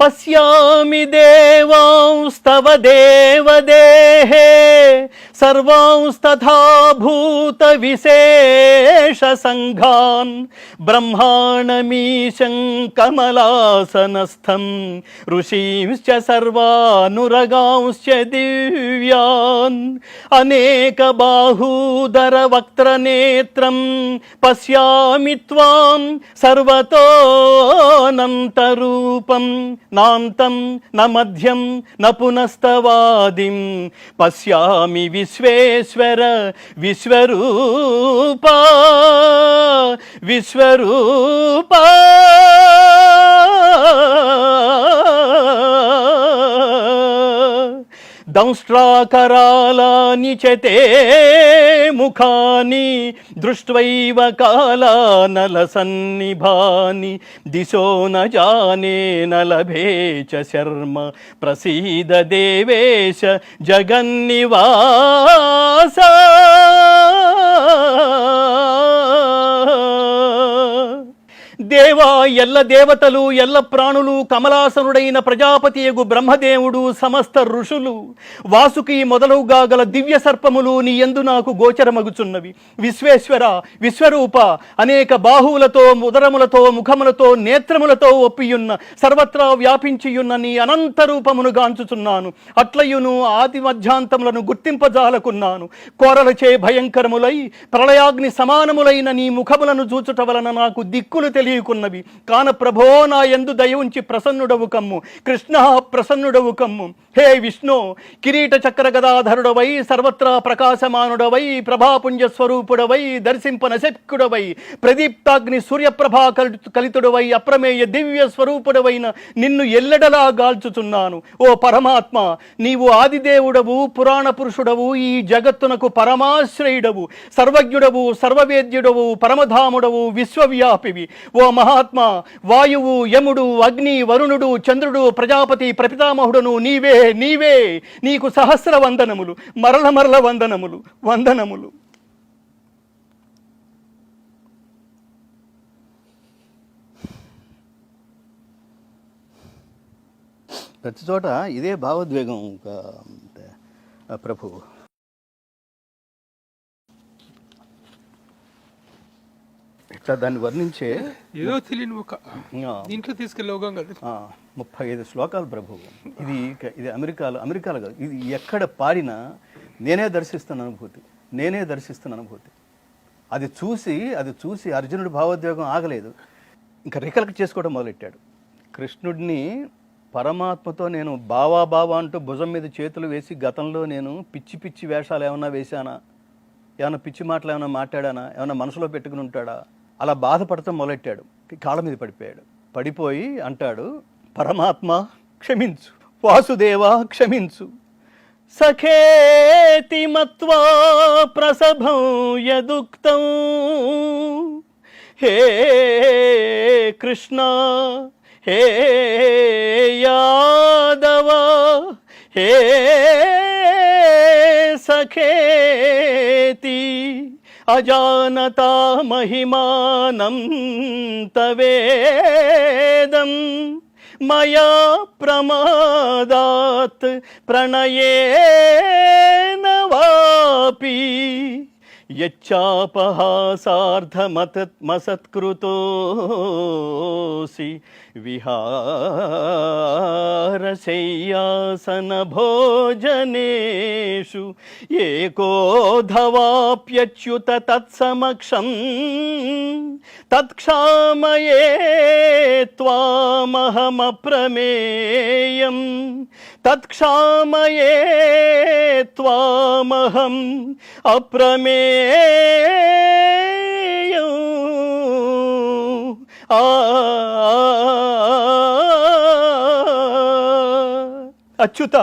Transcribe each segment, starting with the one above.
పశ్యామి దేవాంస్తవ దేవదేహే సర్వాంస్తథా భూత విశేష సంఘాన్ బ్రహ్మాణమీశం కమలాసనస్థం ఋషీంశ్చ సర్వానురగాంశ్చ దివ్యాన్ అనేక బాహూదర వక్త్రనేత్రం పశ్యామి త్వాం సర్వతోనంతరూపం నాంతం న మధ్యం న పునస్తవాదిం పశ్యామి విశ్వేశ్వర విశ్వరూపా విశ్వరూపా దంష్ట్రాకరాలాని చ తే ముఖాని దృష్ట్వైవ కాలానల సన్నిభాని దిశో న జానే న చ శర్మ ప్రసీద దేవేశ జగన్నివా ఎల్ల దేవతలు ఎల్ల ప్రాణులు కమలాసనుడైన ప్రజాపతియగు బ్రహ్మదేవుడు సమస్త ఋషులు. వాసుకి మొదలుగా గల దివ్య సర్పములు నీ యందు నాకు గోచరమగుచున్నవి. విశ్వేశ్వర విశ్వరూప అనేక బాహువులతో ఉదరములతో ముఖములతో నేత్రములతో ఒప్పియున్న సర్వత్రా వ్యాపించియున్న నీ అనంత రూపమును గాంచుచున్నాను. అట్లయును ఆది మధ్యాంతములను గుర్తింపజాలకున్నాను. కోరలచే భయంకరములై ప్రళయాగ్ని సమానములైన నీ ముఖములను చూచుట వలన నాకు దిక్కులు తెలియకున్నవి. కాన ప్రభో నా ఎందు దయ ఉంచి ప్రసన్నుడవు కమ్ము. కృష్ణ ప్రసన్నుడవు కమ్ము. హే విష్ణు కిరీట చక్ర గదాధరుడవై సర్వత్రా ప్రకాశమానుడవై ప్రభాపుంజ స్వరూపుడవై దర్శింపన దర్శింపనశక్యుడవై ప్రదీప్తాగ్ని సూర్యప్రభా కలి- కలితుడవై అప్రమేయ దివ్య స్వరూపుడవైన నిన్ను ఎల్లెడలా గాల్చుచున్నాను. ఓ పరమాత్మ నీవు ఆదిదేవుడవు పురాణ పురుషుడవు ఈ జగత్తునకు పరమాశ్రయుడవు సర్వజ్ఞుడవు సర్వవేద్యుడవు పరమధాముడవు విశ్వవ్యాపివి. ఓ మహాత్మ వాయువు యముడు అగ్ని వరుణుడు చంద్రుడు ప్రజాపతి ప్రపితామహుడును నీవే నీవే. నీకు సహస్ర వందనములు మరల మరల వందనములు వందనములు. ప్రతి చోట ఇదే భావోద్వేగం ప్రభు. దాన్ని వర్ణించే ఏదో తెలియని ఒక దీంట్లో కదా. ఆ, ముప్పై ఐదు శ్లోకాలు ప్రభు. ఇది ఇది అమెరికాలో అమెరికాలో కాదు. ఇది ఎక్కడ పాడినా నేనే దర్శిస్తున్న అనుభూతి. నేనే దర్శిస్తున్న అనుభూతి. అది చూసి అది చూసి అర్జునుడి భావోద్వేగం ఆగలేదు. ఇంకా రికలెక్ట్ చేసుకోవడం మొదలెట్టాడు. కృష్ణుడిని పరమాత్మతో నేను బావా బావా అంటూ భుజం మీద చేతులు వేసి గతంలో నేను పిచ్చి పిచ్చి వేషాలు ఏమన్నా వేశానా? ఏమైనా పిచ్చి మాటలు ఏమైనా మాట్లాడానా? ఏమైనా మనసులో పెట్టుకుని ఉంటాడా? అలా బాధపడటం మొదలెట్టాడు. కాళ్ళ మీద పడిపోయాడు. పడిపోయి అంటాడు పరమాత్మ క్షమించు. వాసుదేవా క్షమించు. సఖేతి మత్వా ప్రసభం యదుక్తం. హే కృష్ణ హే అజానతా మహిమానం తవేదం మయా ప్రమాదాత్ ప్రణయేన వాపి యచ్చాపహాసార్థమతత్మసత్కృతోసి విహారశయ్యాసన భోజనేషు ఏకోధవాప్యచ్యుత తత్సమక్షం తత్క్షామయే త్వా త్వామహమప్రమేయం తత్క్షామయే త్వామహం అప్రమేయం ఆ అచ్యుత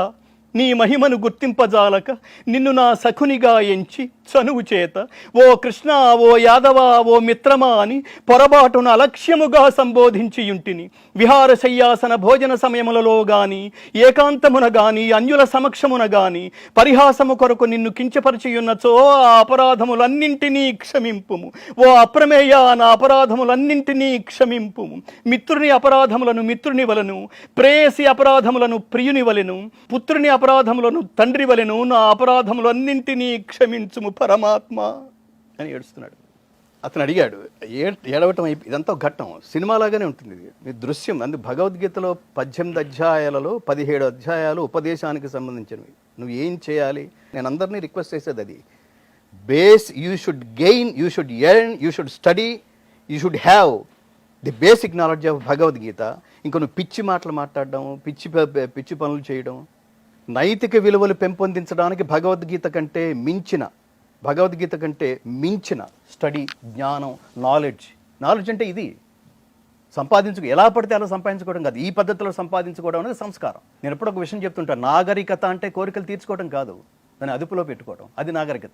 నీ మహిమను గుర్తింపజాలక నిన్ను నా సఖునిగా ఎంచి చనువు చేత. ఓ కృష్ణ ఓ యాదవ ఓ మిత్రమా అని పొరపాటున అలక్ష్యముగా సంబోధించియుంటిని. విహార శయ్యాసన భోజన సమయములలో గాని ఏకాంతమున గాని అన్యుల సమక్షమున గాని పరిహాసము కొరకు నిన్ను కించపరిచియున్నచో ఆ అపరాధములన్నింటినీ క్షమింపుము. ఓ అప్రమేయ నా అపరాధములన్నింటినీ క్షమింపుము. మిత్రుని అపరాధములను మిత్రుని వలను ప్రేయసి అపరాధములను ప్రియుని వలెను పుత్రుని అపరాధములను తండ్రి వలెను నా అపరాధములన్నింటినీ క్షమించుము పరమాత్మ అని ఏడుస్తున్నాడు. అతను అడిగాడు ఏ ఏడవటం అయిపోయి ఇదంతా ఘట్టం సినిమాలాగానే ఉంటుంది ఇది. దృశ్యం అందు భగవద్గీతలో పద్దెనిమిది అధ్యాయాలలో పదిహేడు అధ్యాయాలు ఉపదేశానికి సంబంధించినవి. నువ్వు ఏం చేయాలి? నేను అందరినీ రిక్వెస్ట్ చేసేది అది. Base you should gain you should earn you should study you should have the basic knowledge of Bhagavad Gita. ఇంకా నువ్వు పిచ్చి మాటలు మాట్లాడడం పిచ్చి పిచ్చి పనులు చేయడం నైతిక విలువలు పెంపొందించడానికి భగవద్గీత కంటే మించిన భగవద్గీత కంటే మించిన స్టడీ జ్ఞానం నాలెడ్జ్. నాలెడ్జ్ అంటే ఇది. సంపాదించుకు ఎలా పడితే అలా సంపాదించుకోవడం కాదు. ఈ పద్ధతిలో సంపాదించుకోవడం అనేది సంస్కారం. నేను ఎప్పుడు ఒక విషయం చెప్తుంటాను నాగరికత అంటే కోరికలు తీర్చుకోవడం కాదు. దాన్ని అదుపులో పెట్టుకోవడం. అది నాగరికత.